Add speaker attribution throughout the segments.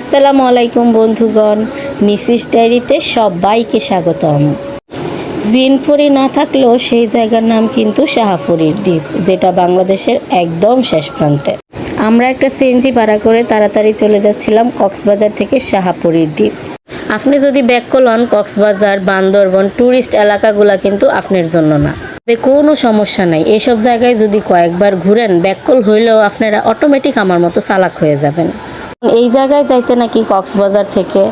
Speaker 1: আসসালামু আলাইকুম বন্ধুগণ মিসিস ডায়েরিতে সবাইকে স্বাগতম। জিনপুরি না থাকলেও সেই জায়গার নাম কিন্তু শাহাপুরীর দ্বীপ, যেটা বাংলাদেশের একদম শেষ প্রান্তে। আমরা একটা সিএনজি ভাড়া করে তাড়াতাড়ি চলে যাচ্ছিলাম কক্সবাজার থেকে শাহাপুরীর দ্বীপ। আপনি যদি ব্যাক করলেন কক্সবাজার, বান্দরবন ট্যুরিস্ট এলাকাগুলা কিন্তু আপনার জন্য না। তবে কোনো সমস্যা নাই, এসব জায়গায় যদি কয়েকবার ঘুরেন ব্যাককল হইলেও আপনারা অটোমেটিক আমার মতো চালাক হয়ে যাবেন। এই জায়গায় যাইতে নাকি কক্সবাজার থেকে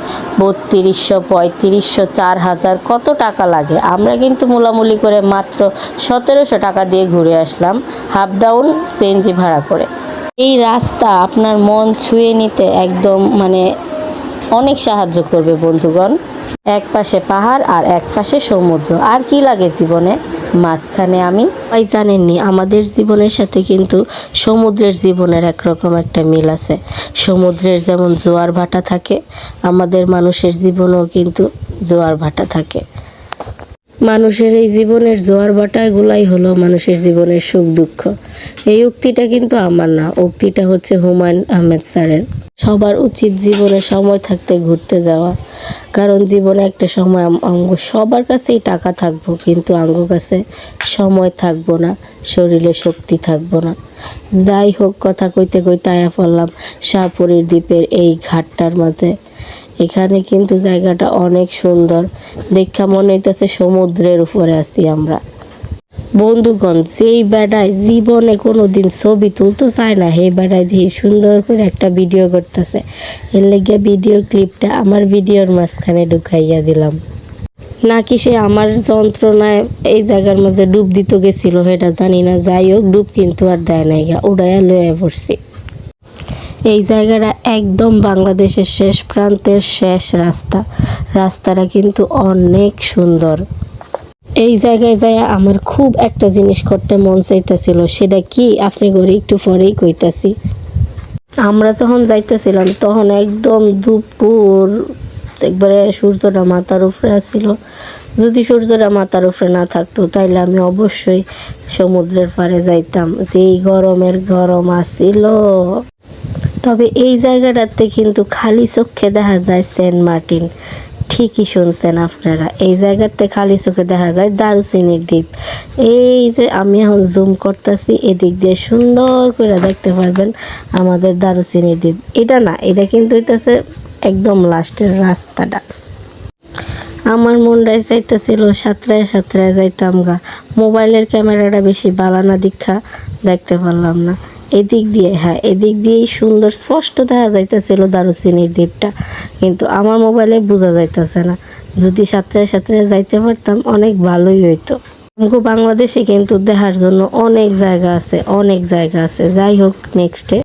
Speaker 1: বত্রিশশো, পঁয়ত্রিশশো, চার হাজার কত টাকা লাগে? আমরা কিন্তু মোলামুলি করে মাত্র সতেরোশো টাকা দিয়ে ঘুরে আসলাম হাফ ডাউন সিএনজি ভাড়া করে। এই রাস্তা আপনার মন ছুঁয়ে নিতে একদম মানে অনেক সাহায্য করবে বন্ধুগণ। এক পাশে পাহাড় আর এক পাশে সমুদ্র। আর কি লাগে জীবনে? মাঝখানে আমি ভাই জানেননি, আমাদের জীবনের সাথে কিন্তু সমুদ্রের জীবনের একরকম একটা মিল আছে। সমুদ্রের যেমন জোয়ার ভাটা থাকে, আমাদের মানুষের জীবনেও কিন্তু জোয়ার ভাটা থাকে। মানুষের এই জীবনের জোয়ার ভাটাগুলাই হলো মানুষের জীবনের সুখ দুঃখ এই উক্তিটা কিন্তু আমার না, উক্তিটা হচ্ছে হুমায়ুন আহমেদ স্যারের। সবার উচিত জীবনে সময় থাকতে ঘুরতে যাওয়া। কারণ জীবনে একটা সময় আঙ্গ সবার কাছেই টাকা থাকব, কিন্তু আঙ্গ কাছে সময় থাকব না, শরীরে শক্তি থাকব না। যাই হোক, কথা কইতে কইতে আয়া পড়লাম শাহপুরীর দ্বীপের এই ঘাটটার মাঝে। এখানে কিন্তু জায়গাটা অনেক সুন্দর। দেখা মনে হইতেছে সমুদ্রের উপরে আছি আমরা। বন্ধুগণ, যেই বেড়ায় জীবনে কোনো দিন ছবি তুলতে চায় না, সেই বেড়ায় দিয়ে সুন্দর করে একটা ভিডিও করতেছে। এর লেগে ভিডিও ক্লিপটা আমার ভিডিওর মাঝখানে ঢুকাইয়া দিলাম। নাকি সে আমার যন্ত্রণায় এই জায়গার মধ্যে ডুব দিতে গেছিল, সেটা জানি না। যাই হোক, ডুব কিন্তু আর দেয় নাই গা, উড়াইয়া লয়ে পড়ছি। এই জায়গাটা একদম বাংলাদেশের শেষ প্রান্তের শেষ রাস্তা। রাস্তাটা কিন্তু অনেক সুন্দর। এই জায়গায় যায় আমার খুব একটা জিনিস করতে মন চাইতেছিল, সেটা কি আপনি করে একটু পরেই কইতাছি। আমরা যখন যাইতেছিলাম, তখন একদম দুপুর, একবারে সূর্যটা মাথার উপরে আসছিল যদি সূর্যটা মাথার উপরে না থাকতো, তাইলে আমি অবশ্যই সমুদ্রের পাড়ে যাইতাম, যেই গরমের গরম আসছিল তবে এই জায়গাটাতে কিন্তু খালি চোখে দেখা যায় সেন্ট মার্টিন। ঠিকই শুনছেন আপনারা। এই জায়গাতে খালি চোখে দেখা যায় দারুচিনির দ্বীপ। এই যে আমি এখন জুম করতেছি, এদিক দিয়ে সুন্দর করে দেখতে পারবেন আমাদের দারুচিনির দ্বীপ। এটা না, এটা কিন্তু হইতেছে একদম লাস্টের রাস্তাটা। আমার মনটাই চাইতেছিল সাঁতরায় সাঁতরায় যাইতাম গা। মোবাইলের ক্যামেরাটা বেশি বালানা দীক্ষা দেখতে পারলাম না। এদিক দিয়ে হ্যাঁ এদিক দিয়েই সুন্দর স্পষ্ট দেখা যাইতেছিল দারুচিনির দ্বীপটা। কিন্তু আমার মোবাইলে বোঝা যাইতেছে না। যদি সাঁতরে সাঁতরে যাইতে পারতাম, অনেক ভালোই হইতো। বাংলাদেশে কিন্তু দেখার জন্য অনেক জায়গা আছে, অনেক জায়গা আছে। যাই হোক নেক্সটে